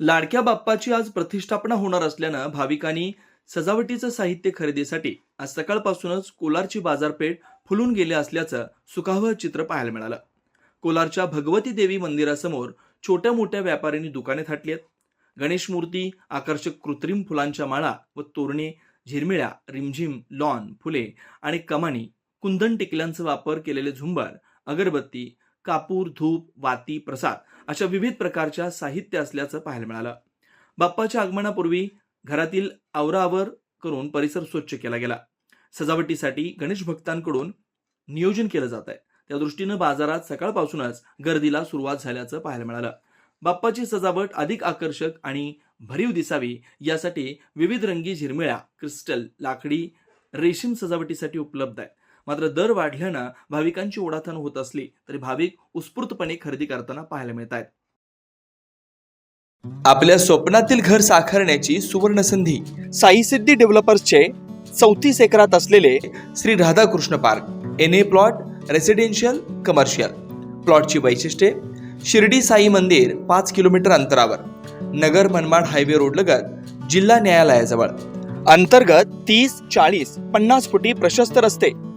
लाडक्या बाप्पाची आज प्रतिष्ठापना होणार असल्यानं भाविकांनी सजावटीचं साहित्य खरेदीसाठी आज सकाळपासूनच कोलारची बाजारपेठ फुलून गेले असल्याचं सुखावह चित्र पाहायला मिळालं. कोलारच्या भगवती देवी मंदिरासमोर छोट्या मोठ्या व्यापाऱ्यांनी दुकाने थाटली आहेत. गणेश मूर्ती आकर्षक कृत्रिम फुलांच्या माळा व तोरणे झिरमिळ्या रिमझिम लॉन फुले आणि कमानी कुंदन टिकल्यांचा वापर केलेले झुंबर अगरबत्ती कापूर धूप वाती प्रसाद अशा विविध प्रकारच्या साहित्य असल्याचं पाहायला मिळालं. बाप्पाच्या आगमनापूर्वी घरातील आवरावर करून परिसर स्वच्छ केला गेला. सजावटीसाठी गणेश भक्तांकडून नियोजन केलं जात आहे. त्या दृष्टीनं बाजारात सकाळपासूनच गर्दीला सुरुवात झाल्याचं पाहायला मिळालं. बाप्पाची सजावट अधिक आकर्षक आणि भरीव दिसावी यासाठी विविध रंगी झिरमिळ्या क्रिस्टल लाकडी रेशीम सजावटीसाठी उपलब्ध आहे. मात्र दर वाढल्यानं भाविकांची ओढाथण होत असली तरी भाविक उत्स्फूर्तपणे खरेदी करताना पाहायला मिळत आहेत आपल्या स्वप्नातील घर साकारण्याची सुवर्ण संधी साई सिद्धी डेव्हलपर्सचे चौतीस एकरात असलेले Shri Radhakrishna park N A plot residential commercial प्लॉटची वैशिष्ट्ये शिर्डी साई मंदिर पाच किलोमीटर अंतरावर नगर मनमाड हायवे रोड लगत जिल्हा न्यायालयाजवळ. अंतर्गत तीस चाळीस पन्नास फुटी प्रशस्त रस्ते.